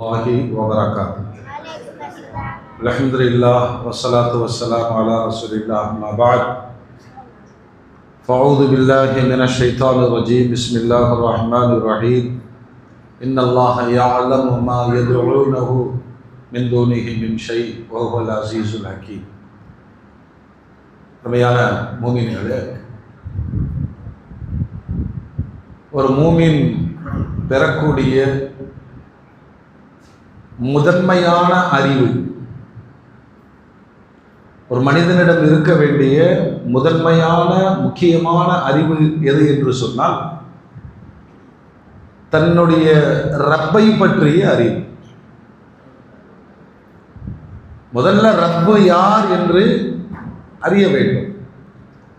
الله وبركاته الحمد لله والصلاة والسلام على رسول الله ما بعد فأعوذ بالله من الشيطان الرجيم بسم الله الرحمن الرحيم إن الله يعلم ما يدعونه من دونه من شيء وهو العزيز الحكيم உண்மையான மூமின்களே ஒரு மூமின் பெறக்கூடிய முதன்மையான அறிவு. ஒரு மனிதனிடம் இருக்க வேண்டிய முதன்மையான முக்கியமான அறிவு எது என்று சொன்னால் தன்னுடைய ரப்பை பற்றிய அறிவு. முதல்ல ரப்பு யார் என்று அறிய வேண்டும்.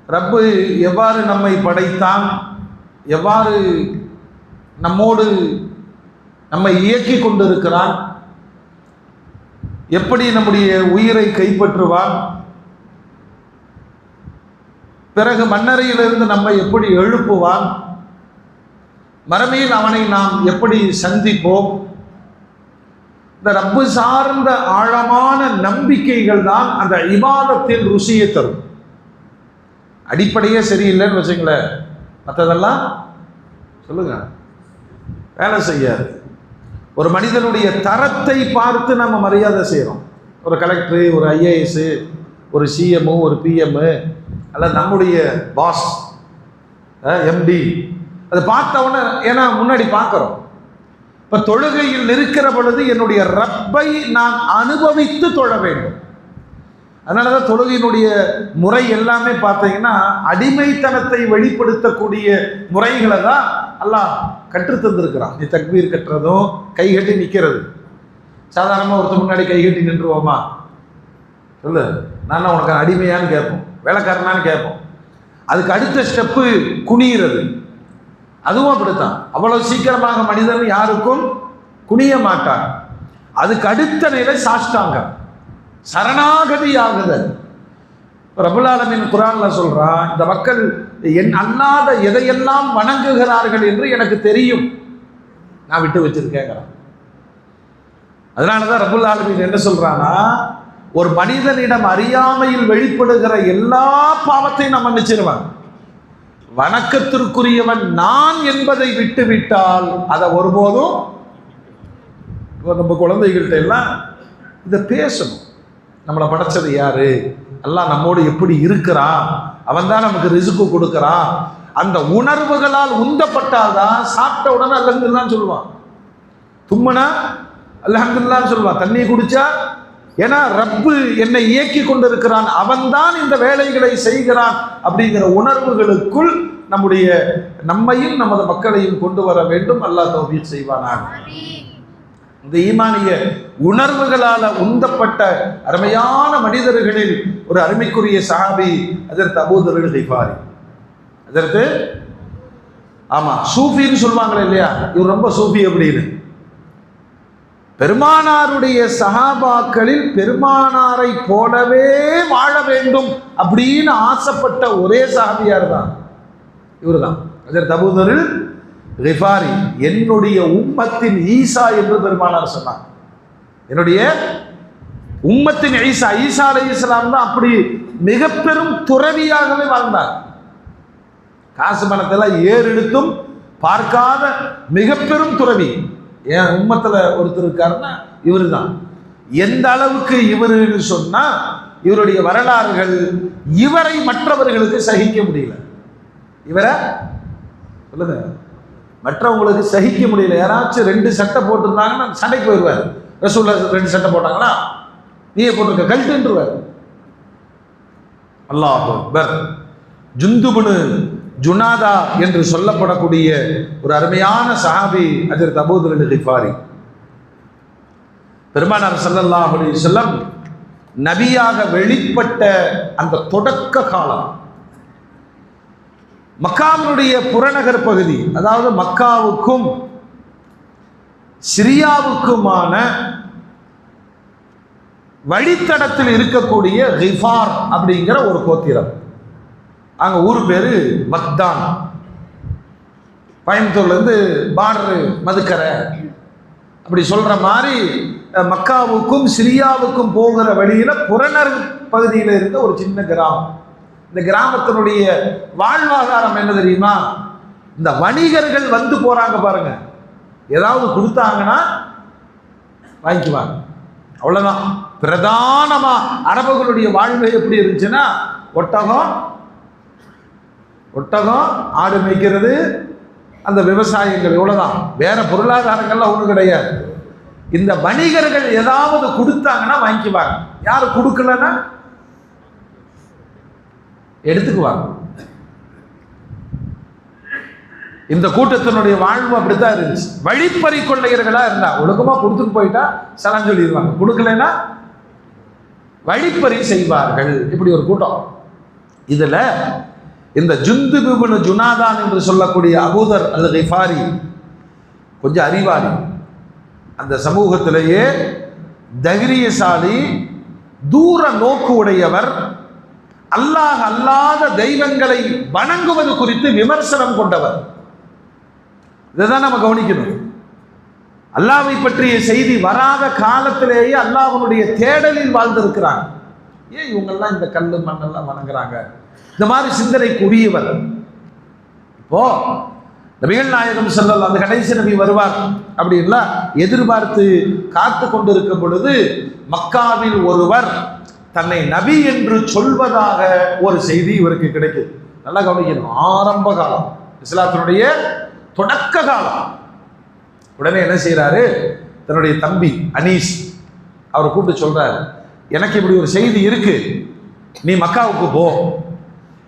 ரப்பு எவ்வாறு நம்மை படைத்தான் எவ்வாறு நம்மோடு நம்மை இயக்கி கொண்டிருக்கிறான் எப்படி நம்முடைய உயிரை கைப்பற்றுவான்? பிறகு மன்னரையிலிருந்து நம்மை எப்படி எழுப்புவான்? மறுமையில் அவனை நாம் எப்படி சந்திப்போம்? இந்த ரப்பு சார்ந்த ஆழமான நம்பிக்கைகள் தான் அந்த இமாதத்தின் ருசியை தரும். அடிப்படையே சரியில்லைன்னு வச்சுங்களேன். மற்றதெல்லாம் சொல்லுங்க. வேலை செய்யாது. ஒரு மனிதனுடைய தரத்தை பார்த்து நம்ம மரியாதை செய்கிறோம் ஒரு கலெக்டரு ஒரு ஐஏஎஸ்ஸு ஒரு சிஎம்மு ஒரு பிஎம்மு அல்ல நம்முடைய பாஸ் எம்டி அதை பார்த்த ஏன்னா முன்னாடி பார்க்குறோம். இப்போ தொழுகையில் இருக்கிற பொழுது என்னுடைய ரப்பை நான் அனுபவித்து தொழ வேண்டும். அதனால தான் தொழுகையினுடைய முறை எல்லாமே பார்த்தீங்கன்னா அடிமைத்தனத்தை வெளிப்படுத்தக்கூடிய முறைகளை தான் எல்லாம் கற்றுத் தந்திருக்கிறான். நீ தக்பீர் கட்டுறதும் கை கட்டி நிற்கிறது சாதாரணமாக ஒருத்தர் முன்னாடி கை கட்டி நின்றுவோமா? சொல்லு நான் உனக்கு அடிமையான்னு கேட்போம் வேலைக்காரனான்னு கேட்போம். அதுக்கு அடுத்த ஸ்டெப்பு குனிகிறது அதுவும் அப்படித்தான். அவ்வளவு சீக்கிரமாக மனிதன் யாருக்கும் குனிய மாட்டான். அதுக்கு அடுத்த நிலை சாஷ்டாங்க சரணாகதி ஆகுதல் பிரபுலாலமின் குரான்ல சொல்றான் இந்த மக்கள் என் அல்லாத எதையெல்லாம் வணங்குகிறார்கள் என்று எனக்கு தெரியும். நான் விட்டு வச்சிருக்கேங்கிறான். அதனாலதான் ரபுல் ஆலமின் என்ன சொல்றானா ஒரு மனிதனிடம் அறியாமையில் வெளிப்படுகிற எல்லா பாவத்தையும் நம்ம மன்னிச்சிருவான். வணக்கத்திற்குரியவன் நான் என்பதை விட்டு விட்டால் அதை ஒருபோதும் நம்ம குழந்தைகள்கிட்ட எல்லாம் இதை பேசணும். நம்மளை படைச்சது யாரு? எல்லாம் நம்மோடு எப்படி இருக்கிறான்? அவன் தான் நமக்கு ரிசுக்கு கொடுக்குறான். அந்த உணர்வுகளால் உந்தப்பட்டால்தான் சாப்பிட்ட உடனே அல்லங்குல்லான்னு சொல்லுவான். தும்மனா அல்ஹம்துல்லான்னு சொல்லுவான். தண்ணி குடிச்சா? ஏன்னா ரப்பு என்னை இயக்கி கொண்டிருக்கிறான். அவன்தான் இந்த வேலைகளை செய்கிறான் அப்படிங்கிற உணர்வுகளுக்குள் நம்முடைய நம்மையும் நமது மக்களையும் கொண்டு வர வேண்டும். அல்லாஹ் தௌஃபீக் செய்வானாக. இந்த ஈமானிய உணர்வுகளால் உந்தப்பட்ட அருமையான மனிதர்களில் ஒரு அருமைக்குரிய சஹாபி அதற்கு அபூதர்கள் செய்வாரி அதற்கு ஆமாம் சூஃபின்னு சொல்லுவாங்களே இல்லையா? இவர் ரொம்ப சூஃபி அப்படின்னு. பெருமானாருடைய சகாபாக்களில் பெருமானாரை போலவே வாழ வேண்டும் அப்படின்னு ஆசைப்பட்ட ஒரே சஹாபியார் தான். இவர் தான் அதற்கு அபூதரில் ரிஃபாரி என்னுடைய உம்மத்தின் ஈசா என்று பெருமானார் சொன்னார். என்னுடைய உம்மத்தின் ஈசா ஈசா அலை இஸ்லாம் தான் அப்படி மிக பெரும் துறவியாகவே வாழ்ந்தார். காசு பணத்தெல்லாம் ஏறெடுத்தும் பார்க்காத மிக பெரும் துறவி. என் உம்மத்தில் ஒருத்தர் இருக்காருன்னா இவரு தான் எந்த அளவுக்கு இவருன்னு சொன்னால் இவருடைய வரலாறுகள் இவரை மற்றவர்களுக்கு சகிக்க முடியல. இவரை சொல்லுங்க. மற்றவங்களுக்கு சகிக்க முடியல. யாராச்சும் ரெண்டு சட்டை போட்டிருந்தாங்கன்னா சண்டைக்கு போயிடுவார். ரசூல்ல ரெண்டு சட்டை போட்டாங்களா? நீயே போட்டிருக்க கல்ட்டுன்றுவார் அல்லாஹ் அக்பர். ஜுந்துபுனு ஜுனாதா என்று சொல்லப்படக்கூடிய ஒரு அருமையான சஹாபி அதிர் தபூதுல் ஹிஃபாரி பெருமானார் ஸல்லல்லாஹு அலைஹி சொல்லம் நபியாக வெளிப்பட்ட அந்த தொடக்க காலம். மக்காவினுடைய புறநகர் பகுதி அதாவது மக்காவுக்கும் சிரியாவுக்குமான வழித்தடத்தில் இருக்கக்கூடிய ரிஃபார் அப்படிங்கிற ஒரு கோத்திரம். அங்கே ஊர் பேர் பக்தான் கோயம்புத்தூர்லேருந்து பார்டரு மதுக்கரை. அப்படி சொல்கிற மாதிரி மக்காவுக்கும் சிரியாவுக்கும் போகிற வழியில் புறநர் பகுதியில் இருந்த ஒரு சின்ன கிராமம். இந்த கிராமத்தினுடைய வாழ்வாதாரம் என்ன தெரியுமா? இந்த வணிகர்கள் வந்து போறாங்க பாருங்க. ஏதாவது கொடுத்தாங்கன்னா வாங்கிக்குவாங்க. அவ்வளோதான் பிரதானமாக அரபுகளுடைய வாழ்வு எப்படி இருந்துச்சுன்னா ஒட்டகம் ஒட்டகம் ஆடு மேய்க்கிறது அந்த விவசாயங்கள் இவ்வளோதான் வேற பொருளாதாரங்கள்லாம் ஒன்றும் கிடையாது. இந்த வணிகர்கள் ஏதாவது கொடுத்தாங்கன்னா வாங்கிக்குவாங்க. யார் கொடுக்கலன்னா? எடுத்துக்குவாங்க. இந்த கூட்டத்தினுடைய வாழ்வு அப்படித்தான் இருந்துச்சு. வழிப்பறி கொள்ளையர்களா இருந்தா ஒழுக்கமா கொடுத்துட்டு போயிட்டா சலம் சொல்லிடுவாங்க. கொடுக்கலைன்னா வழிப்பறி செய்வார்கள். இப்படி ஒரு கூட்டம். இதுல இந்த ஜுந்து பிபுனு ஜுனாதான் என்று சொல்லக்கூடிய அபூதர் அல்லது ரிஃபாரி கொஞ்சம் அறிவாளி. அந்த சமூகத்திலேயே தைரியசாலி தூர நோக்கு உடையவர் அல்லாஹ் அல்லாத தெய்வங்களை வணங்குவது குறித்து விமர்சனம் கொண்டவர். இதுதான் நம்ம கவனிக்கணும். அல்லாவை பற்றிய செய்தி வராத காலத்திலேயே அல்லாஹனுடைய தேடலில் வாழ்ந்திருக்கிறாங்க. ஏன் இவங்கெல்லாம் இந்த கல்லு மண்ணெல்லாம் வணங்குறாங்க? இந்த மாதிரி சிந்தனைக்கு உரியவர் இப்போ நபிகள் நாயகம் செல்லல் அந்த கடைசி நபி வருவார் அப்படின்னா எதிர்பார்த்து காத்து கொண்டிருக்கும் பொழுது மக்காவில் ஒருவர் தன்னை நபி என்று சொல்வதாக ஒரு செய்தி இவருக்கு கிடைக்குது. நல்லா கவனிக்கணும். ஆரம்ப காலம். இஸ்லாத்தினுடைய தொடக்க காலம். உடனே என்ன செய்கிறாரு தன்னுடைய தம்பி அனீஸ் அவரை கூப்பிட்டு சொல்றாரு எனக்கு இப்படி ஒரு செய்தி இருக்கு. நீ மக்காவுக்கு போ.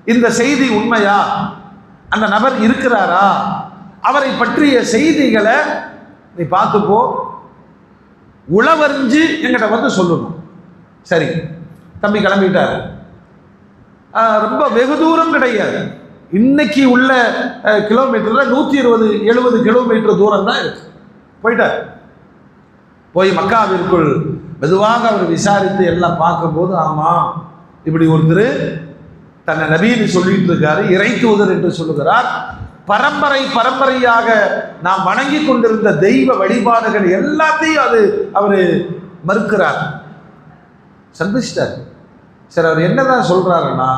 இந்த செய்தி உண்மையா? அந்த நபர் இருக்கிறாரா? அவரை பற்றிய செய்திகளை நீ பார்த்து போ. உளவறிஞ்சு என்கிட்ட வந்து சொல்லணும். சரி. தம்பி கிளம்பிட்டார். ரொம்ப வெகு தூரம் கிடையாது. இன்னைக்கு உள்ள கிலோமீட்டரில் நூற்றி இருபது எழுபது கிலோமீட்டர் தூரம் தான் இருக்கு. போயிட்டார். போய் மக்காவிற்குள் மெதுவாக அவர் விசாரித்து எல்லாம் பார்க்கும்போது ஆமாம் இப்படி ஒருத்தர் தன்னை நபின்னு சொல்லிட்டு இருக்காரு இறை தூதர் என்று சொல்லுகிறார். பரம்பரை பரம்பரையாக நாம் வணங்கி கொண்டிருந்த தெய்வ வழிபாடுகள் எல்லாத்தையும் அது அவர் மறுக்கிறார். சந்திச்சிட்டார். சரி அவர் என்னதான் சொல்கிறாருன்னா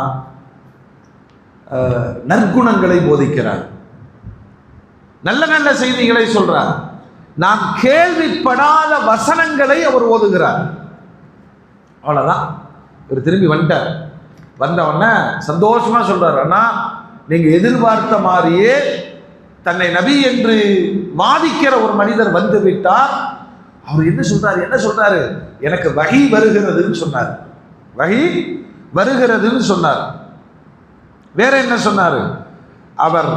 நற்குணங்களை போதிக்கிறார். நல்ல நல்ல செய்திகளை சொல்றார். நாம் கேள்விப்படாத வசனங்களை அவர் ஓதுகிறார். அவ்வளோதான் இவர் திரும்பி வந்துட்டார். வந்த உடனே சந்தோஷமா சொல்றாரு அண்ணா நீங்க எதிர்பார்த்த மாதிரியே தன்னை நபி என்று வாதிக்கிற ஒரு மனிதர் வந்து விட்டார். அவர் என்ன சொல்றாரு? என்ன சொல்றாரு? எனக்கு வகை வருகிறதுன்னு சொன்னார். வகை வருகிறதுன்னு சொன்னார். வேற என்ன சொன்னார்? அவர்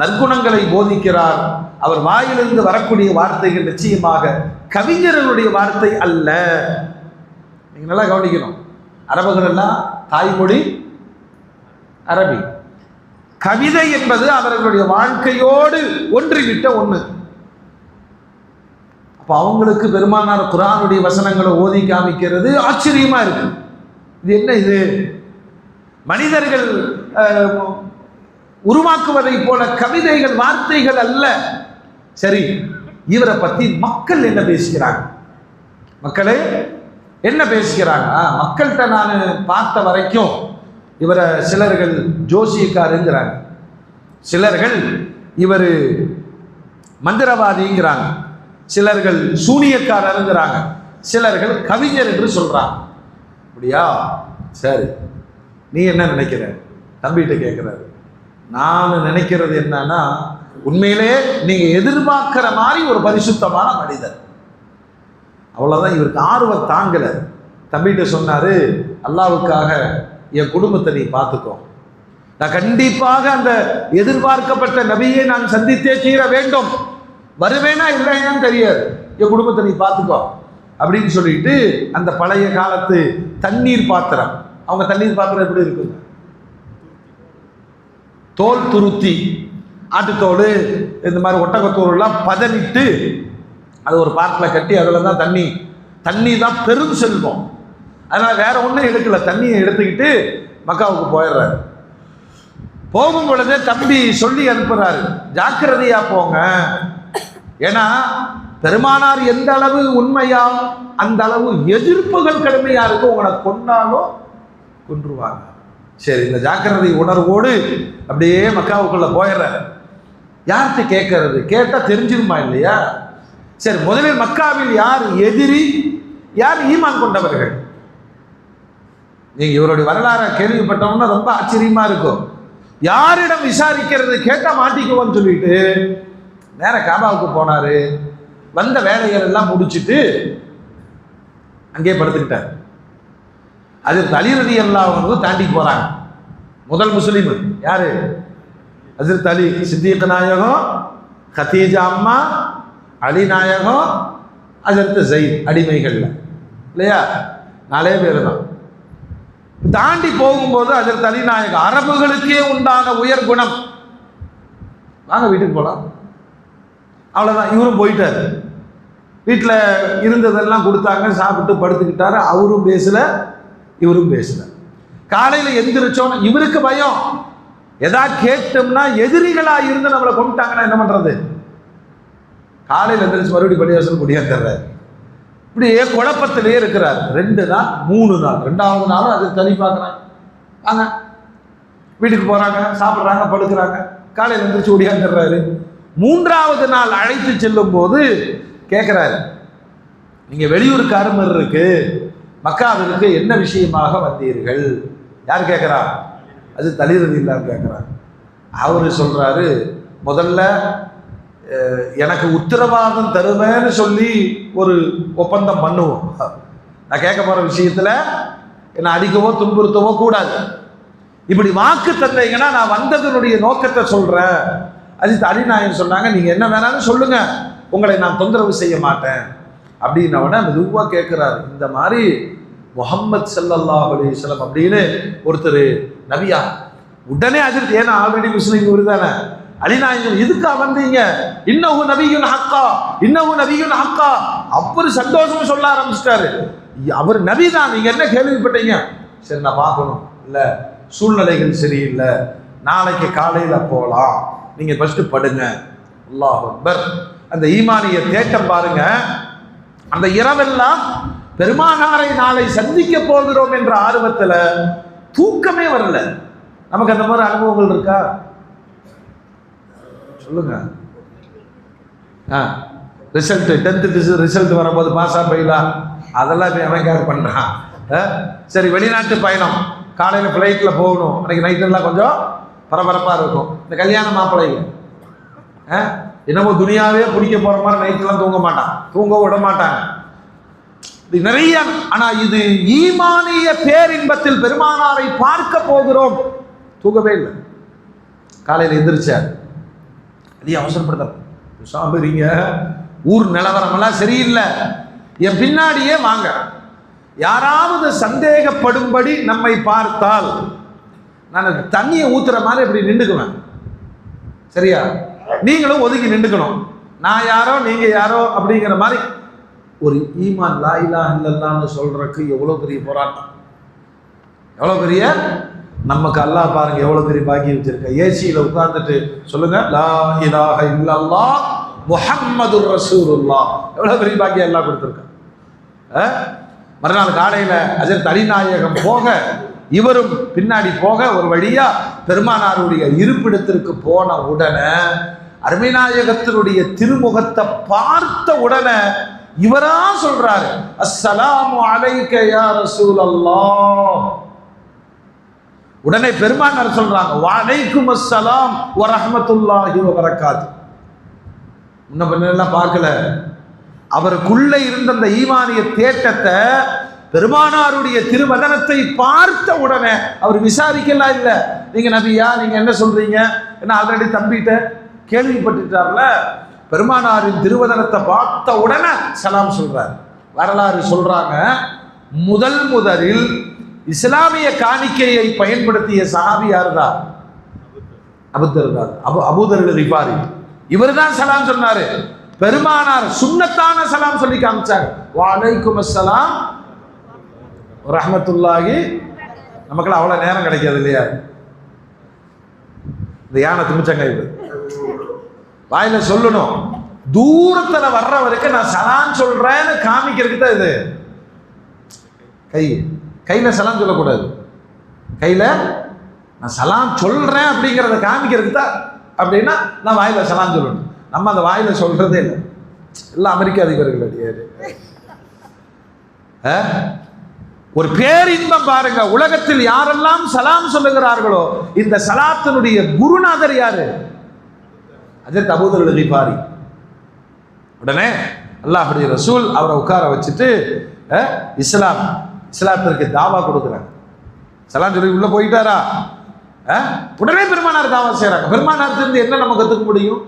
நற்குணங்களை போதிக்கிறார். அவர் வாயிலிருந்து வரக்கூடிய வார்த்தைகள் நிச்சயமாக கவிஞர்களுடைய வார்த்தை அல்ல. நீங்கள் நல்லா கவனிக்கணும். அரபுகள் எல்லாம் தாய்மொழி அரபி. கவிதை என்பது அவர்களுடைய வாழ்க்கையோடு ஒன்றிவிட்ட ஒன்று அப்போ அவங்களுக்கு பெருமானார் குரானுடைய வசனங்களை ஓதி காமிக்கிறது ஆச்சரியமாக இருக்குது இது என்ன இது? மனிதர்கள் உருவாக்குவதை போல கவிதைகள் வார்த்தைகள் அல்ல. சரி இவரை பத்தி மக்கள் என்ன பேசுகிறாங்க? மக்களே என்ன பேசுகிறாங்க? ஆ, மக்கள்கிட்ட நான் பார்த்த வரைக்கும் இவரை சிலர்கள் ஜோசியக்காருங்கிறாங்க. சிலர்கள் இவர் மந்திரவாதிங்கிறாங்க. சிலர்கள் சூனியக்காரருங்கிறாங்க. சிலர்கள் கவிஞர் என்று சொல்றாங்க. அப்படியா? சரி. நீ என்ன நினைக்கிற? தம்பிகிட்ட கேட்குறாரு நான் நினைக்கிறது என்னன்னா உண்மையிலே நீங்கள் எதிர்பார்க்கிற மாதிரி ஒரு பரிசுத்தமான மனிதர். அவ்வளோதான் இவருக்கு ஆர்வம் தாங்கலை. தம்பிகிட்ட சொன்னாரு அல்லாவுக்காக என் குடும்பத்தை நீ பார்த்துக்கோ. நான் கண்டிப்பாக அந்த எதிர்பார்க்கப்பட்ட நபியை நான் சந்தித்தே தீர வேண்டும். வருவேனா இல்லையான்னு தெரியாது. என் குடும்பத்தை நீ பார்த்துக்கோ. அப்படின்னு சொல்லிட்டு அந்த பழைய காலத்து தண்ணீர் பாத்திரம். அவங்க தண்ணீர் பாத்திரம் எப்படி இருக்குங்க தோல் துருத்தி ஆட்டுத்தோல் இந்த மாதிரி ஒட்டகத்தோல்லாம் பதனிட்டு அது ஒரு பாட்டில் கட்டி அதில் தான் தண்ணி. தண்ணி தான் பெரும் செல்வம். அதனால் வேற ஒன்றும் எடுக்கல. தண்ணியை எடுத்துக்கிட்டு மக்காவுக்கு போயிடுறாரு. போகும் பொழுது தம்பி சொல்லி அனுப்புகிறாரு ஜாக்கிரதையாக போங்க. ஏன்னா பெருமானார் எந்த அளவு உண்மையா அந்த அளவு எதிர்ப்புகள் கடுமையா இருக்கும் உங்களை கொண்டாலும் கொன்றுவாங்க. சரி இந்த ஜாக்கிரதை உணர்வோடு அப்படியே மக்காவுக்குள்ள போயிடுற யார்கிட்ட கேட்கறது? கேட்டால் தெரிஞ்சிருமா இல்லையா? சரி முதலில் மக்காவில் யார் எதிரி யார் ஈமான் கொண்டவர்கள்? நீங்க இவருடைய வரலாறை கேள்விப்பட்டோம்னா ரொம்ப ஆச்சரியமா இருக்கும். யாரிடம் விசாரிக்கிறது கேட்டால் மாட்டிக்குவோன்னு சொல்லிட்டு நேர காபாவுக்கு போனாரு. வந்த வேலைகள் எல்லாம் முடிச்சுட்டு அங்கேயே படுத்துக்கிட்டார். அது தலிரதி எல்லாம் தாண்டி போறாங்க. முதல் முஸ்லீம். யாரு? அஜித் அலி சித்திக் நாயகம் ஹத்தீஜா அம்மா அலி நாயகம் ஹசரத் ஜெயித் அடிமைகள்ல. இல்லையா? நாலே பேர் தான் தாண்டி போகும்போது ஹசரத் அலி நாயகம் அரபுகளுக்கே உண்டான உயர் குணம். வாங்க வீட்டுக்கு போகலாம் அவ்வளோதான் இவரும் போயிட்டாரு. வீட்டில் இருந்ததெல்லாம் கொடுத்தாங்க சாப்பிட்டு படுத்துக்கிட்டாரு. அவரும் பேசல இவரும் பேசலை. காலையில் எந்திரிச்சோன்னு இவருக்கு பயம். எதா கேட்டோம்னா எதிரிகளாக இருந்து நம்மளை கொண்டுட்டாங்கன்னா என்ன பண்ணுறது காலையில் எந்திரிச்சு மறுபடியும் படியாசல் முடியாதுறாரு இப்படியே குழப்பத்திலேயே இருக்கிறார். ரெண்டு நாள் மூணு நாள். ரெண்டாவது நாளும் அது தனி பார்க்குறாங்க. வாங்க. வீட்டுக்கு போகிறாங்க சாப்பிட்றாங்க படுக்கிறாங்க. காலையில் எந்திரிச்சு ஓடியாந்துடுறாரு. மூன்றாவது நாள் அழைத்து செல்லும் போது கேட்குறாரு நீங்க வெளியூருக்காரமர் இருக்கு. மக்காவிற்கு என்ன விஷயமாக வந்தீர்கள்? யார் கேட்குறா அது தலிரதி இல்லாம கேட்குறாரு அவர் சொல்கிறாரு முதல்ல எனக்கு உத்தரவாதம் தருவேன்னு சொல்லி ஒரு ஒப்பந்தம் பண்ணுவோம். நான் கேட்க போகிற விஷயத்தில் என்னை அடிக்கவோ துன்புறுத்தவோ கூடாது. இப்படி வாக்கு தந்தீங்கன்னா நான் வந்ததனுடைய நோக்கத்தை சொல்கிறேன் அஜித் அலிநாயன் சொன்னாங்க நீங்கள் என்ன வேணாலும் சொல்லுங்கள் உங்களை நான் தொந்தரவு செய்ய மாட்டேன். அப்படின்னவன மெதுவாக கேட்குறாரு. இந்த மாதிரி முகம்மது ஸல்லல்லாஹு அலிஸ்லம் அப்படின்னு ஒருத்தர் நபியா உடனே அதிர் ஏன்னா ஆல்ரெடி முஸ்லீம் இவர் தானே. அலிநாயகன் இதுக்கா வந்தீங்க? இன்னவும் நபியும் ஹக்கா இன்னவும் நபியும் ஹக்கா. அவர் சந்தோஷம் சொல்ல ஆரம்பிச்சிட்டாரு. அவர் நபி தான். நீங்க என்ன கேள்விப்பட்டீங்க? சரி நான் பார்க்கணும். இல்ல சூழ்நிலைகள் சரியில்லை. நாளைக்கு காலையில போகலாம் நீங்க ஃபர்ஸ்ட் படுங்க. அல்லாஹ் அக்பர். அந்த ஈமானிய தேட்டம் பாருங்க. அந்த இரவெல்லாம் பெருமானாரை நாளை சந்திக்க போகிறோம் என்ற ஆர்வத்தில் தூக்கமே வரல. நமக்கு அந்த மாதிரி அனுபவங்கள் இருக்கா? சொல்லுங்க. ஆ ரிசல்ட் டென்த்து ரிசல்ட் வரும்போது பாஸா ஃபெயிலா அதெல்லாம் இப்போ எவன் பண்ணுறான் ஆ? சரி வெளிநாட்டு பயணம். காலையில் ஃப்ளைட்டில் போகணும். அன்றைக்கி நைட்டெல்லாம் கொஞ்சம் பரபரப்பாக இருக்கும். இந்த கல்யாண மாப்பிள்ளைங்க. ஆ? என்னமோ துணியாவே பிடிக்க போகிற மாதிரி நைட்லாம் தூங்க மாட்டான். தூங்க விட மாட்டாங்க. இது நிறைய ஆனா இது ஈமானிய பேரின்பத்தில் பெருமானாரை பார்க்க போகிறோம். தூங்கவே இல்லை. காலையில் எந்திரிச்சார். நீ அவசரப்படுத்த சாம்பிறீங்க ஊர் நிலவரமெல்லாம் சரியில்லை. என் பின்னாடியே வாங்க. யாராவது சந்தேகப்படும்படி நம்மை பார்த்தால் நான் தண்ணியை ஊத்துற மாதிரி இப்படி நின்றுக்குவேன். சரியா? நீங்களும் ஒதுங்கி நின்றுக்கணும் நான் யாரோ நீங்க யாரோ அப்படிங்கிற மாதிரி ஒரு ஈமான் லாயிலா இல்லல்லான்னு சொல்றதுக்கு எவ்வளோ பெரிய போராட்டம்? எவ்வளோ பெரிய? நமக்கு அல்லா பாருங்க எவ்வளோ பெரிய பாக்கி வச்சிருக்க ஏசியில் உட்கார்ந்துட்டு சொல்லுங்க லா இலாக இல்லல்லா முஹம்மது ரசூருல்லா எவ்வளோ பெரிய பாக்கியம் எல்லாம் கொடுத்துருக்கேன் மறுநாள் காலையில் அஜர் தலிநாயகம் போக இவரும் பின்னாடி போக ஒரு வழியா பெருமானாருடைய இருப்பிடத்திற்கு போன உடனே அருமைநாயகத்தினுடைய திருமுகத்தை பார்த்த உடனே இவரா சொல்றாரு அஸ்லாம் அலைக்க யா உடனே பெருமானார் சொல்றாங்க வலைக்கும் அஸ்லாம் வ வரக்காது முன்ன பின்னெல்லாம் பார்க்கல. அவருக்குள்ள இருந்த அந்த ஈமானிய தேட்டத்தை பெருமானாருடைய திருவதனத்தை பார்த்த உடனே அவர் விசாரிக்கலாம் இல்லை. நீங்க நபியா நீங்க என்ன சொல்றீங்க? என்ன ஆல்ரெடி தம்பிட்ட கேள்விப்பட்டுட்டார்ல? பெருமானாரின் திருவதனத்தை பார்த்த உடனே சலாம் சொல்றார். வரலாறு சொல்றாங்க முதல் முதலில் இஸ்லாமிய காணிக்கையை பயன்படுத்திய சஹாபி யாருதான் அபுத்தர் தான். அபு அபூதர் ரிபாரி இவர் தான் சலாம் சொன்னாரு. பெருமானார் சுண்ணத்தான சலாம் சொல்லி காமிச்சாங்க வாலைக்கும் அஸ்லாம் ரஹமத்துல்லாகி நமக்கெல்லாம் அவ்வளோ நேரம் கிடைக்காது இல்லையா? இந்த யானை திமிச்சங்க இது. வாயில சொல்லணும். தூரத்தில் வர்றவருக்கு நான் சலான் சொல்றேன்னு காமிக்கிறதுக்கு தான் இது. கை கையில சலான் சொல்லக்கூடாது. கையில நான் சலான் சொல்றேன் அப்படிங்கிறத காமிக்கிறதுக்கு தான் அப்படின்னா நான் வாயில சலான் சொல்லணும். நம்ம அந்த வாயில சொல்றதே இல்லை. எல்லாம் அமெரிக்க அதிபர்கள் அடியாரு. ஆ? ஒரு பேரின்பம் பாருங்க. உலகத்தில் யாரெல்லாம் சலாம் சொல்லுகிறார்களோ இந்த சலாத்தினுடைய குருநாதர் யாரு? அதற்கு அபூதர் லிபாரி உடனே அல்லாஹுடைய ரசூல் அவரை உட்கார வச்சுட்டு இஸ்லாம் இஸ்லாத்திற்கு தாவா கொடுக்குறாங்க. சலாம் சொல்லி உள்ள போயிட்டாரா? உடனே பெருமானார் தாவா செய்றாங்க. பெருமானார் இருந்து என்ன நம்ம கத்துக்க முடியும்?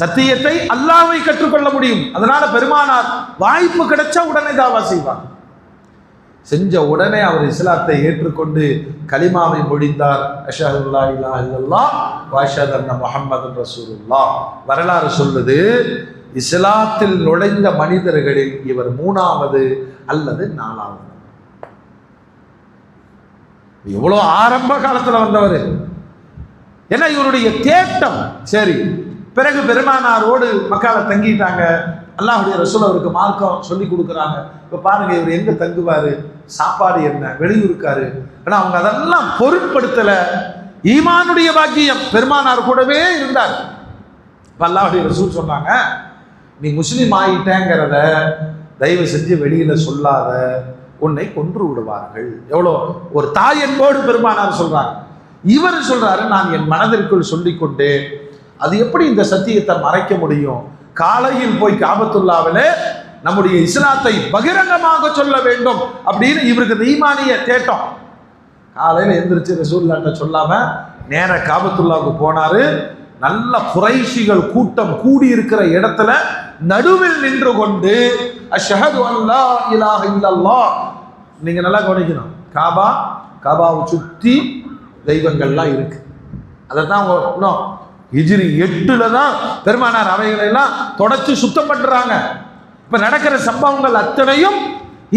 சத்தியத்தை அல்லாஹ்வை கற்றுக்கொள்ள முடியும். அதனால பெருமானார் வாய்ப்பு கிடைச்சா உடனே தாவா செய்வாங்க. செஞ்ச உடனே அவர் இஸ்லாத்தை ஏற்றுக்கொண்டு கலிமாவை மொழிந்தார். அஷஹதுல்லா இல்லா இல்லல்லா வாஷத் அன்ன முஹம்மது ரசூலுல்லா வரலாறு சொல்லுது இஸ்லாத்தில் நுழைந்த மனிதர்களில் இவர் மூணாவது அல்லது நாலாவது. எவ்வளோ ஆரம்ப காலத்தில் வந்தவர். ஏன்னா இவருடைய தேட்டம் சரி பிறகு பெருமானாரோடு மக்களை தங்கிட்டாங்க. அல்லாஹுடைய ரசூல் அவருக்கு மார்க்கம் சொல்லி கொடுக்குறாங்க. இப்போ பாருங்க இவர் எங்க தங்குவாரு? சாப்பாடு என்ன? வெளியூருக்காரு ஆனால் அவங்க அதெல்லாம் பொருட்படுத்தலை. ஈமானுடைய பாக்கியம். பெருமானார் கூடவே இருந்தார். இப்ப அல்லாஹுடைய ரசூல் சொன்னாங்க நீ முஸ்லீம் ஆகிட்டேங்கிறத தயவு செஞ்சு வெளியில சொல்லாத. உன்னை கொன்று விடுவார்கள். எவ்வளோ? ஒரு தாய் என்போடு பெருமானார் சொல்றாங்க இவர் சொல்றாரு நான் என் மனதிற்குள் சொல்லிக்கொண்டு அது எப்படி இந்த சத்தியத்தை மறைக்க முடியும்? காலையில் போய் காபத்துல்லாவிலே நம்முடைய இஸ்லாத்தை பகிரங்கமாக சொல்ல வேண்டும் அப்படின்னு இவருக்கு இந்த ஈமானிய தேட்டம். காலையில் எந்திரிச்சு ரசூல்லாட்ட சொல்லாம நேர காபத்துல்லாவுக்கு போனாரு. நல்ல குறைஷிகள் கூட்டம் கூடி இருக்கிற இடத்துல நடுவில் நின்று கொண்டு அஷஹது அல்லா இலாஹ இல்லல்லா நீங்க நல்லா கவனிக்கணும். காபா காபாவை சுத்தி தெய்வங்கள்லாம் இருக்கு. அதை தான் இன்னும் ஹிஜ்ரி எட்டுல தான் பெருமானார் அவைகளை எல்லாம் தொடச்சு சுத்தம் பண்ணுறாங்க இப்போ நடக்கிற சம்பவங்கள் அத்தனையும்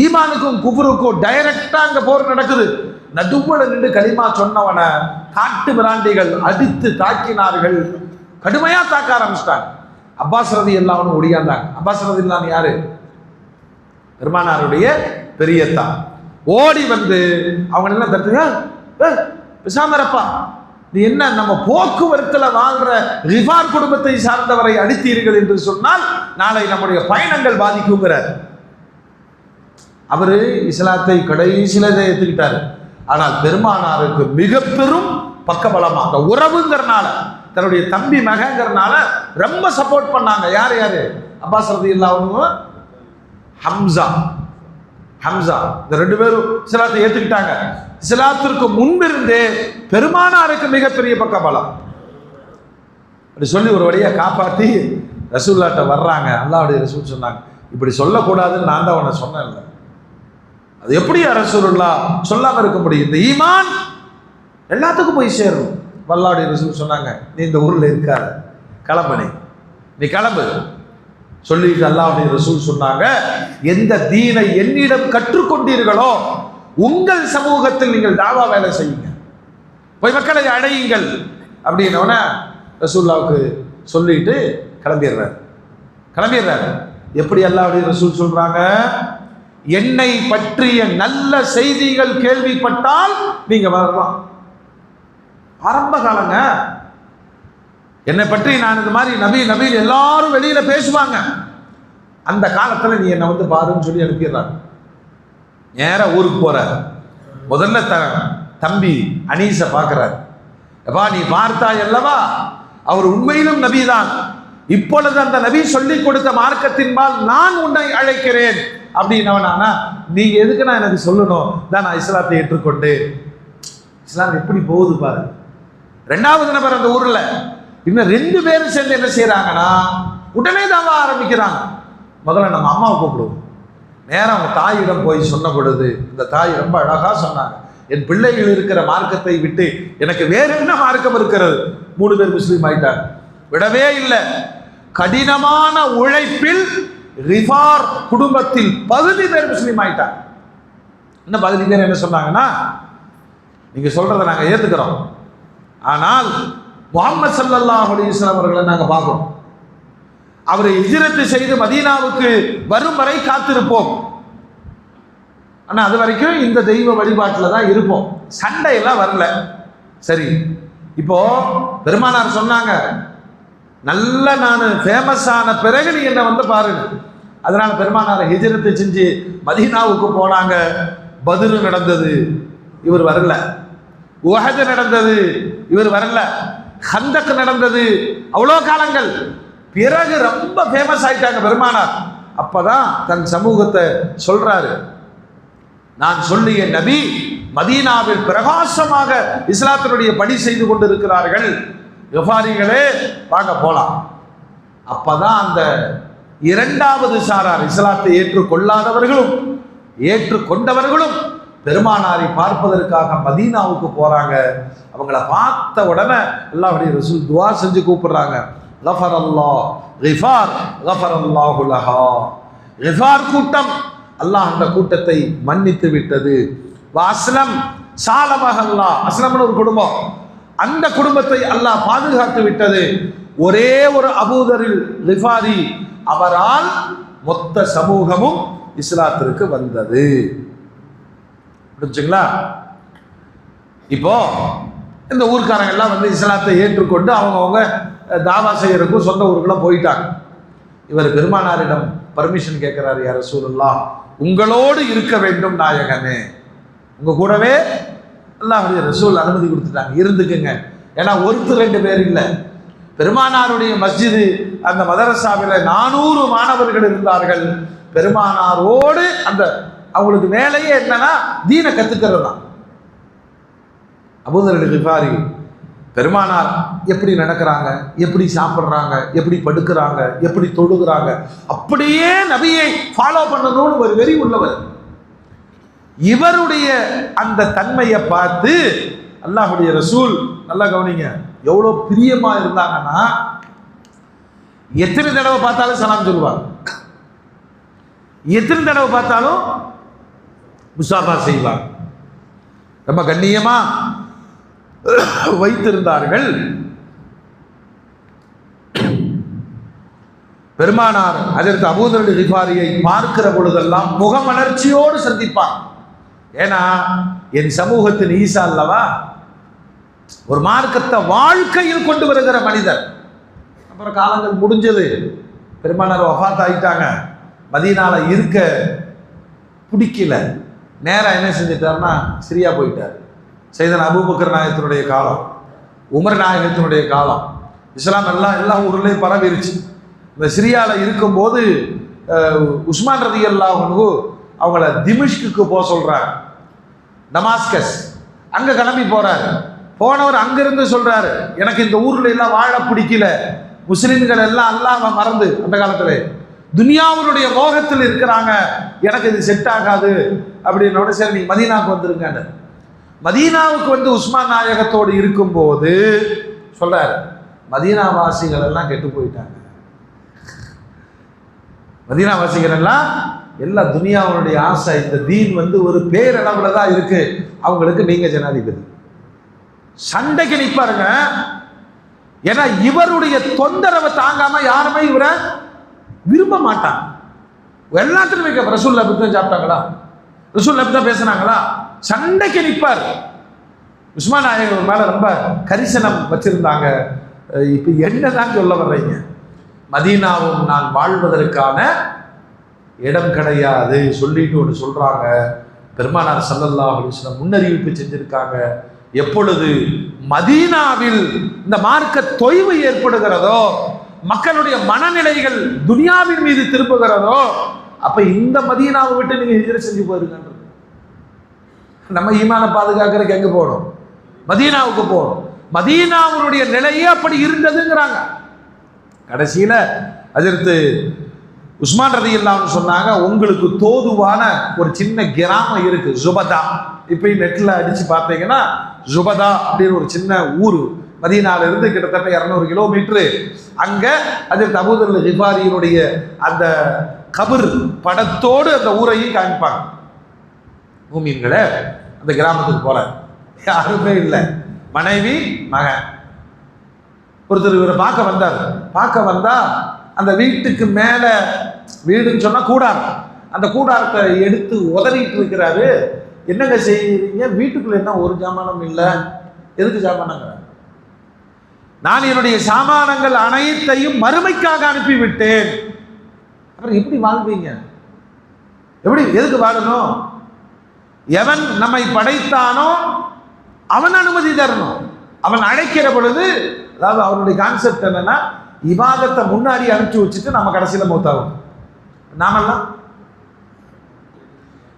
ஈமானுக்கும் குபுருக்கும் டைரக்டாக அங்கே போர் நடக்குது. நடுவுல நின்று களிமா சொன்னவனை காட்டு பிராண்டிகள் அடித்து தாக்கினார்கள். கடுமையாக தாக்க ஆரம்பிச்சிட்டாங்க. அப்பாஸ் ரதி எல்லாம் ஒடியாந்தாங்க. அப்பாஸ் ரதி எல்லாம் யாரு? பெருமானாருடைய பெரியத்தான் ஓடி வந்து அவங்க என்ன தட்டுங்க பிசாமரப்பா நீ என்ன நம்ம போக்குவரத்தில் வாழ்ற ரிஃபார் குடும்பத்தை சார்ந்தவரை அடித்தீர்கள் என்று சொன்னால் நாளை நம்முடைய பயணங்கள் பாதிக்குங்கிறார். அவரு இஸ்லாத்தை கடைசியில ஏற்றுக்கிட்டார் ஆனால் பெருமானாருக்கு மிக பெரும் பக்கபலமாக உறவுங்கிறனால தன்னுடைய தம்பி மகங்கிறனால ரொம்ப சப்போர்ட் பண்ணாங்க. யார் யாரு? அப்பாஸ் ரதி இல்லாதவங்க ஹம்சா. ஹம்சா. இந்த ரெண்டு பேரும் இஸ்லாத்தை ஏற்றுக்கிட்டாங்க இஸ்லாத்திற்கு முன்பிருந்தே பெருமானாருக்கு மிகப்பெரிய பக்க பலம். அப்படி சொல்லி ஒரு வழியை காப்பாற்றி ரசூல்லாட்ட வர்றாங்க. அல்லாவுடைய ரசூல் சொன்னாங்க. இப்படி சொல்லக்கூடாதுன்னு நான் தான் உன்னை சொன்னேன் அது எப்படி ரசூலுல்லா? சொல்லாமல் இருக்க முடியும். இந்த ஈமான் எல்லாத்துக்கும் போய் சேரும். வல்லாவுடைய ரசூல் சொன்னாங்க நீ இந்த ஊரில் இருக்காத. கிளம்பு நீ. நீ கிளம்பு. சொல்லிட்டு அல்லாவுடைய ரசூல் சொன்னாங்க எந்த தீனை என்னிடம் கற்றுக்கொண்டீர்களோ உங்கள் சமூகத்தில் நீங்கள் தாவா வேலை செய்யுங்க. போய் மக்களை அடையுங்கள். அப்படின்னோடனே ரசூல்லாவுக்கு சொல்லிட்டு கிளம்பிடுறாரு. கிளம்பிடுறாரு. எப்படி அல்லாவுடைய ரசூல் சொல்றாங்க? என்னை பற்றிய நல்ல செய்திகள் கேள்விப்பட்டால் நீங்க வரலாம். ஆரம்ப காலங்க. என்னை பற்றி நான் இந்த மாதிரி நபி நபி எல்லாரும் வெளியில பேசுவாங்க. அந்த காலத்துல நீ என்னை வந்து பாருன்னு சொல்லி அனுப்பிடுறாங்க. நேராக ஊருக்கு போகிறார் முதல்ல த தம்பி அனீஸை பார்க்குறாரு. எப்பா நீ பார்த்தாய் அல்லவா? அவர் உண்மையிலும் நபிதான். இப்பொழுது அந்த நபி சொல்லி கொடுத்த மார்க்கத்தின்பால் நான் உன்னை அழைக்கிறேன். அப்படின்னவனானா நீ எதுக்கு நான் எனக்கு சொல்லணும்? தான் நான் இஸ்லாத்தை ஏற்றுக்கொண்டு இஸ்லாம் எப்படி போகுது பாரு. ரெண்டாவது நபர் அந்த ஊர்ல. இன்னும் ரெண்டு பேரும் சேர்ந்து என்ன செய்யறாங்கன்னா உடனே தான் ஆரம்பிக்கிறாங்க. முதல்ல நம்ம அம்மாவை கூப்பிடுவோம். நேரம் அவங்க தாயிடம் போய் சொன்ன பொழுது இந்த தாய் ரொம்ப அழகாக சொன்னாங்க. என் பிள்ளைகள் இருக்கிற மார்க்கத்தை விட்டு எனக்கு வேறு என்ன மார்க்கம் இருக்கிறது? மூணு பேர் முஸ்லீம் ஆயிட்டாங்க. விடவே இல்லை. கடினமான உழைப்பில் ரிஃபார் குடும்பத்தில் பகுதி பேர் முஸ்லீம் ஆயிட்டாங்க. இன்னும் பகுதி பேர் என்ன சொன்னாங்கன்னா நீங்கள் சொல்கிறத நாங்கள் ஏற்றுக்கிறோம் ஆனால் முகமது சல்லல்லாஹு அலைஹி அவர்களை நாங்கள் பார்க்குறோம் அவரை எதிரத்து செய்து மதீனாவுக்கு வரும் வரை காத்திருப்போம். ஆனால் அது வரைக்கும் இந்த தெய்வ வழிபாட்டில் தான் இருப்போம். சண்டையெல்லாம் வரல. சரி இப்போ பெருமானார் சொன்னாங்க நல்ல நான் ஃபேமஸ் ஆன பிறகு நீ என்ன வந்து பாருங்க அதனால பெருமானார் ஹிஜ்ரத்து செஞ்சு மதீனாவுக்கு போனாங்க. பதிரு நடந்தது இவர் வரல. உஹது நடந்தது இவர் வரல. ஹந்தக் நடந்தது அவ்வளோ காலங்கள். பிறகு ரொம்ப ஃபேமஸ் ஆயிட்டாங்க பெருமானார். அப்பதான் தன் சமூகத்தை சொல்றாரு. நான் சொல்லிய நபி மதீனாவில் பிரகாசமாக இஸ்லாத்தினுடைய பணி செய்து கொண்டிருக்கிறார்கள். விவகாரிகளே வாங்க போலாம். அப்பதான் அந்த இரண்டாவது சாரார் இஸ்லாத்தை ஏற்றுக்கொள்ளாதவர்களும் ஏற்றுக்கொண்டவர்களும் பெருமானாரை பார்ப்பதற்காக மதீனாவுக்கு போறாங்க. அவங்கள பார்த்த உடனே அல்லாஹ்வுடைய ரசூல் துவா செஞ்சு கூப்பிடுறாங்க. கஃபர் அல்லாஹ் ரிஃபார் கஃபர் அல்லாஹு ரிஃபார் கூட்டம். அல்லாஹ் அந்த கூட்டத்தை மன்னித்து விட்டது. அஸ்லம் சாலமஹல்லா அஸ்லம்னு ஒரு குடும்பம். அந்த குடும்பத்தை அல்லாஹ் பாதுகாத்து விட்டது. ஒரே ஒரு அபூதரில் ரிஃபாரி அவரால் மொத்த சமூகமும் இஸ்லாத்திற்கு வந்தது. புரிஞ்சுங்களா? இப்போ இந்த ஊர்க்காரங்க எல்லாம் வந்து இஸ்லாத்தை ஏற்றுக்கொண்டு அவங்கவுங்க தாவா செய்யறதுக்கும் சொந்த ஊருக்குலாம் போயிட்டாங்க. இவர் பெருமானாரிடம் பர்மிஷன் கேட்கிறாரு யார் சூழல்லாம் உங்களோடு இருக்க வேண்டும் நாயகனே. உங்க கூடவே அல்லாஹுடைய ரசூல் அனுமதி கொடுத்துட்டாங்க. இருந்துக்குங்க. ஏன்னா ஒருத்தர் ரெண்டு பேர் இல்லை. பெருமானாருடைய மஸ்ஜிது அந்த மதரசாவில் நானூறு மாணவர்கள் இருந்தார்கள். பெருமானாரோடு அந்த அவங்களுக்கு வேலையே என்னன்னா தீனை கற்றுக்கிறது தான் அபூதர் விபாரி பெருமானார் எப்படி நடக்கிறாங்க? எப்படி சாப்பிட்றாங்க? எப்படி படுக்கிறாங்க? எப்படி தொழுகிறாங்க? அப்படியே நபியை ஃபாலோ பண்ணணும்னு ஒரு வெறி உள்ளவர். இவருடைய அந்த தன்மையை பார்த்து அல்லாஹுடைய ரசூல் நல்லா கவனிங்க எவ்வளோ பிரியமாக இருந்தாங்கன்னா எத்தனை தடவை பார்த்தாலும் சலாம் சொல்லுவாங்க எத்தனை தடவை பார்த்தாலும் முசாஃபா செய்வாங்க ரொம்ப கண்ணியமாக வைத்திருந்தார்கள். பெருமானார் அதற்கு அபூதரடி ரிஃபாரியை பார்க்கிற பொழுதெல்லாம் முகமலர்ச்சியோடு சந்திப்பார். ஏன்னா என் சமூகத்தின் ஈசா அல்லவா? ஒரு மார்க்கத்தை வாழ்க்கையில் கொண்டு வருகிற மனிதர். அப்புறம் காலங்கள் முடிஞ்சது. பெருமானார் வஃபாத் ஆகிட்டாங்க மதீனால இருக்க பிடிக்கல. நேராக என்ன செஞ்சிட்டாருன்னா சிரியா போயிட்டார். செய்தன் அபுபக்கர் நாயகத்தினுடைய காலம் உமர் நாயகத்தினுடைய காலம். இஸ்லாம் எல்லாம் எல்லா ஊர்லேயும் பரவிருச்சு. இந்த சிரியாவில் இருக்கும்போது உஸ்மான் ரதி அல்லாஹு அவங்கள திமிஷ்குக்கு போக சொல்கிறாங்க டமாஸ்கஸ் அங்கே கிளம்பி போகிறாரு போனவர் அங்கேருந்து சொல்கிறாரு எனக்கு இந்த ஊரில் எல்லாம் வாழ பிடிக்கல. முஸ்லீம்கள் எல்லாம் அல்லாம மறந்து அந்த காலத்தில். துனியாவுடைய மோகத்தில் இருக்கிறாங்க. எனக்கு இது செட் ஆகாது. அப்படின்னோட சரி நீ மதீனாவுக்கு வந்துருங்கன்னு. மதீனாவுக்கு வந்து உஸ்மான் நாயகத்தோடு இருக்கும்போது சொல்றாரு மதீனா வாசிகள் எல்லாம் கெட்டு போயிட்டாங்க. மதீனா வாசிகள் எல்லாம் எல்லா துனியாவுடைய ஆசை இந்த தீன் வந்து ஒரு பேரளவில் தான் இருக்கு. அவங்களுக்கு நீங்க ஜனாதிபதி. சண்டைக்கு நிற்பாருங்க ஏன்னா இவருடைய தொந்தரவை தாங்காம யாருமே இவரை விரும்ப மாட்டாங்க. எல்லாத்துலையும் வைக்க ரசூல் நபி தான் சாப்பிட்டாங்களா? ரசூல் நபி தான் பேசுனாங்களா? சண்டைக்கு நிற்பார். உஸ்மான் நாயகர் மேலே ரொம்ப கரிசனம் வச்சிருந்தாங்க. இப்போ என்ன என்னதான் சொல்ல வர்றீங்க? மதீனாவும் நான் வாழ்வதற்கான இடம் கிடையாது சொல்லிட்டு ஒன்று சொல்கிறாங்க பெருமானார் சல்லல்லா அலைஹி முன்னறிவிப்பு செஞ்சுருக்காங்க. எப்பொழுது மதீனாவில் இந்த மார்க்க தொய்வு ஏற்படுகிறதோ மக்களுடைய மனநிலைகள் துனியாவின் மீது திரும்புகிறதோ அப்போ இந்த மதீனாவை விட்டு நீங்கள் எதிர செஞ்சு போயிருங்கன்றது நம்ம ஈமான பாதுகாக்கிறதுக்கு எங்கே போகணும்? மதீனாவுக்கு போகணும். மதீனாவுடைய நிலையே அப்படி இருந்ததுங்கிறாங்க. கடைசியில் அதிர்த்து உஸ்மான் ரதி இல்லாமல் சொன்னாங்க உங்களுக்கு தோதுவான ஒரு சின்ன கிராமம் இருக்குது ஜுபதா. இப்போ நெட்டில் அடித்து பார்த்தீங்கன்னா ஜுபதா அப்படின்னு ஒரு சின்ன ஊர். மதீனால இருந்து கிட்டத்தட்ட இரநூறு கிலோமீட்டரு. அங்கே அதில் அபூதர் ஹிபாரியினுடைய அந்த கபர் படத்தோடு அந்த ஊரையும் காமிப்பாங்க பூமியன்களை அந்த கிராமத்துக்கு போகிறார் யாருமே இல்லை. மனைவி மகன். ஒருத்தர் இவரை பார்க்க வந்தார். பார்க்க வந்தால் அந்த வீட்டுக்கு மேலே வீடுன்னு சொன்னால் கூடாரம். அந்த கூடாரத்தை எடுத்து உதறிட்டு இருக்கிறாரு. என்னங்க செய்கிறீங்க வீட்டுக்குள்ள என்ன ஒரு ஜாமானம் இல்லை. எதுக்கு ஜாமானங்கிறார். நான் என்னுடைய சாமானங்கள் அனைத்தையும் மறுமைக்காக அனுப்பிவிட்டேன். அப்புறம் எப்படி வாழ்வீங்க? எப்படி எதுக்கு வாழணும்? எவன் நம்மை படைத்தானோ அவன் அனுமதி தரணும். அவன் அழைக்கிற பொழுது அதாவது அவருடைய கான்செப்ட் என்னன்னா இவாதத்தை முன்னாடி அனுப்பிச்சு வச்சுட்டு நம்ம கடைசியில் மௌத்தாகும். நாமெல்லாம்?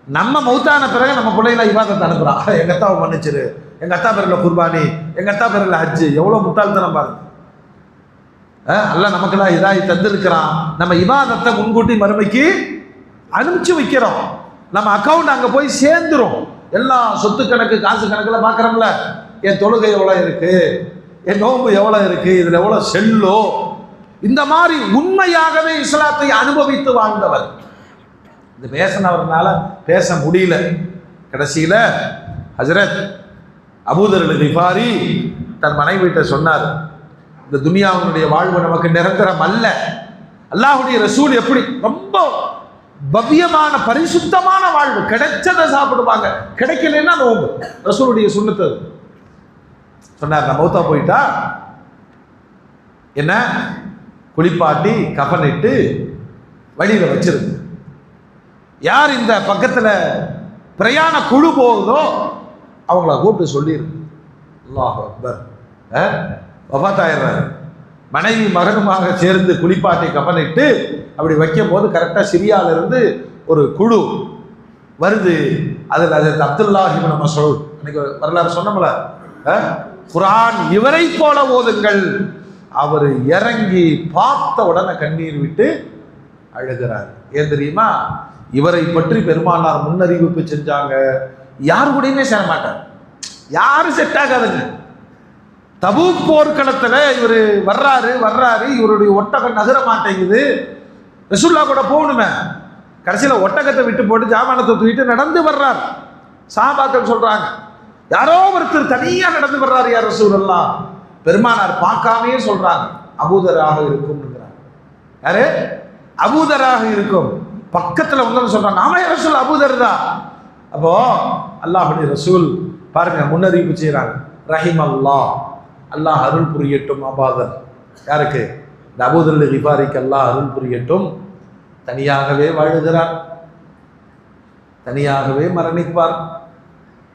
நம்ம மௌத்தான பிறகு நம்ம பிள்ளைகளை இவாதத்தை அனுப்புகிறான் எங்கள் அத்தாவை மன்னிச்சிரு. எங்கள் அத்தா பேரில் குர்பானி. எங்கள் அத்தா பேரில் ஹஜ்ஜு. எவ்வளோ முட்டாள்தனம் பாருங்க அல்ல நமக்கெல்லாம் இதாகி தந்திருக்கிறான். நம்ம இவாதத்தை முன்கூட்டி மறுமைக்கு அனுப்பிச்சு வைக்கிறோம். நம்ம அக்கௌண்ட் அங்க போய் சேர்ந்துரும். எல்லா சொத்து கணக்கு காசு கணக்குல பார்க்குறோம்ல. என் தொழுகை எவ்வளோ இருக்கு? என் நோம்பு எவ்வளோ இருக்கு? இதுல எவ்வளோ செல்லோ? இந்த மாதிரி உண்மையாகவே இஸ்லாத்தை அனுபவித்து வாழ்ந்தவர். இது பேசினவர்னால பேச முடியல. கடைசியில ஹசரத் அபூதர் கிஃபாரி தன் மனைவிட்ட சொன்னார் இந்த துனியாவுடைய வாழ்வு நமக்கு நிரந்தரம் அல்ல. அல்லாஹுடைய ரசூல் எப்படி? ரொம்ப பவ்யமான பரிசுத்தமான வாழ்வு. கிடைச்சதை சாப்பிடுவாங்க. கிடைக்கலன்னா நோம்பு ரசூலுடைய சுண்ணத்து சொன்னார் நான் மௌத்தா போயிட்டா? என்ன? குளிப்பாட்டி கபனிட்டு வழியில் வச்சிருக்கு யார் இந்த பக்கத்தில் பிரயாண குழு போகுதோ அவங்கள கூப்பிட்டு சொல்லியிருக்கு அல்லாஹ் அக்பர். வபாத்தாயிடுறாரு மனைவி மகனுமாக சேர்ந்து குளிப்பாட்டி கபனிட்டு அப்படி வைக்கும் போது கரெக்டாக சிரியால ஒரு குழு வருது. அதில் அது அப்துல்லா நம்ம சொல் அன்னைக்கு வரலாறு சொன்னோம்ல? குரான் இவரை போல ஓதுங்கள். அவர் இறங்கி பார்த்த உடனே கண்ணீர் விட்டு அழுகிறார். ஏன் தெரியுமா? இவரை பற்றி பெருமானார் முன்னறிவிப்பு செஞ்சாங்க. யாரு கூடயுமே சேர மாட்டார். யாரும் செட் ஆகாதுங்க. தபு போர்க்களத்தில் இவர் வர்றாரு வர்றாரு. இவருடைய ஒட்டகம் நகர மாட்டேங்குது. ரசுல்லா கூட போகணுமே. கடைசியில் ஒட்டகத்தை விட்டு போட்டு ஜாமானத்தை தூக்கிட்டு நடந்து வர்றார். சாபாக்கள் சொல்கிறாங்க யாரோ ஒருத்தர் தனியாக நடந்து வர்றார் யார் ரசூலல்லா. பெருமானார் பார்க்காமையே சொல்கிறாங்க அபூதராக இருக்கும்ங்கிறாங்க யாரு? அபூதராக இருக்கும். பக்கத்தில் வந்து சொல்கிறாங்க ஆமா ரசூல் அபூதர் தான். அப்போ அல்லாஹுடைய ரசூல் பாருங்க முன்னறிவிப்பு செய்கிறாங்க ரஹிம் அல்லாஹ் அல்லாஹ் அருள் புரியட்டும் அபாதர். யாருக்கு? இந்த அபூதர் ரிபாரிக்கு அல்லாஹ் அருள் புரியட்டும் தனியாகவே வாழுகிறார். தனியாகவே மரணிப்பார்.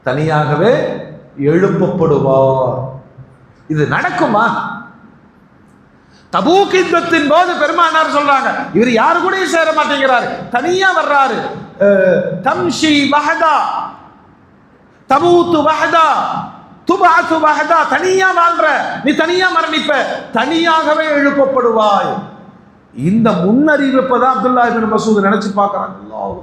தனியாகவே எழுப்பப்படுவார். இது நடக்குமா? தபூக் யுத்தத்தின் போது பெருமானார் சொல்றாங்க. இவர் யாரு கூடயும் சேர மாட்டேங்கிறாரு. தனியா வர்றாரு. தம்ஷி வஹதா. தபூத்து வஹதா. துபாசு வஹதா. தனியா வாழ்ற. நீ தனியா மரணிப்ப. தனியாகவே எழுப்பப்படுவாய். இந்த முன்னறிவிப்பை தான் அப்துல்லா இபின் மசூத் நினைச்சு பார்க்குறாங்க. அல்லாஹ்.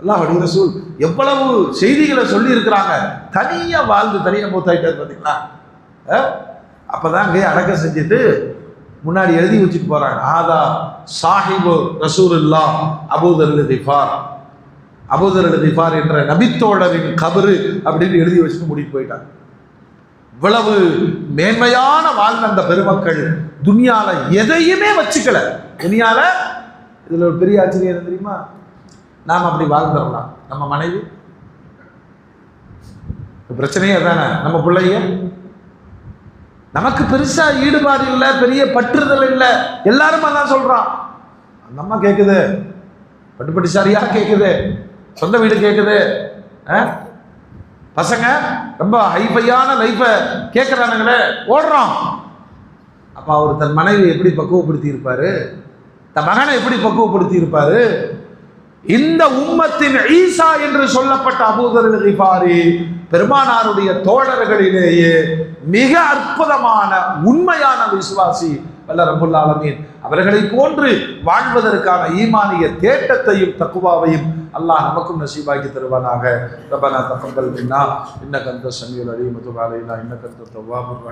அல்லாஹ் அடி ரசூல் எவ்வளவு செய்திகளை சொல்லி இருக்கிறாங்க தனியா வாழ்ந்து தனியாக மூத்தாயிட்டார் பார்த்தீங்களா அப்போ அப்பதான் அங்கேயே அடக்கம் செஞ்சுட்டு முன்னாடி எழுதி வச்சுட்டு போறாங்க. ஆதா சாஹிபு ரசூலுல்லா அபூதர் திஃபார். அபூதர் திஃபார் என்ற நபித்தோழரின் கபரு அப்படின்னு எழுதி வச்சுட்டு மூடிட்டு போயிட்டாங்க. இவ்வளவு மேன்மையான வாழ்ந்த அந்த பெருமக்கள் துனியால எதையுமே வச்சுக்கல. துனியால இதில் ஒரு பெரிய ஆச்சரியம் என்ன தெரியுமா? நாம் அப்படி வாழ்ந்துடலாம். நம்ம மனைவி? பிரச்சனையே தானே நம்ம பிள்ளைய நமக்கு பெருசா ஈடுபாடு இல்லை பெரிய பற்றுதல் இல்லை. எல்லாரும் அதான் சொல்றான். அந்த அம்மா கேட்குது பட்டுப்பட்டு சாரியா கேட்குது சொந்த வீடு கேட்குது ஆ? பசங்க ரொம்ப ஹைஃபையான லைஃபை கேட்குறானுங்களே ஓடுறோம் அப்போ அவர் தன் மனைவி எப்படி பக்குவப்படுத்தி இருப்பார் தன் மகனை எப்படி பக்குவப்படுத்தி இருப்பார் இந்த உம்மத்தின் ஈசா என்று சொல்லப்பட்ட அபூதர் ரிஃபாரி பெருமானாருடைய தோழர்களிலேயே மிக அற்புதமான உண்மையான விசுவாசி வல்ல ரபுல் ஆலமீன். அவர்களை போன்று வாழ்வதற்கான ஈமானிய தேட்டத்தையும் தக்குவாவையும் அல்லாஹ் நமக்கும் நசீபாக்கி தருவானாக. ரபனா தஃபல் மின்னா இன்ன கந்த சமீல் அலி மதுபாலைனா இன்ன கந்த தவாபுர்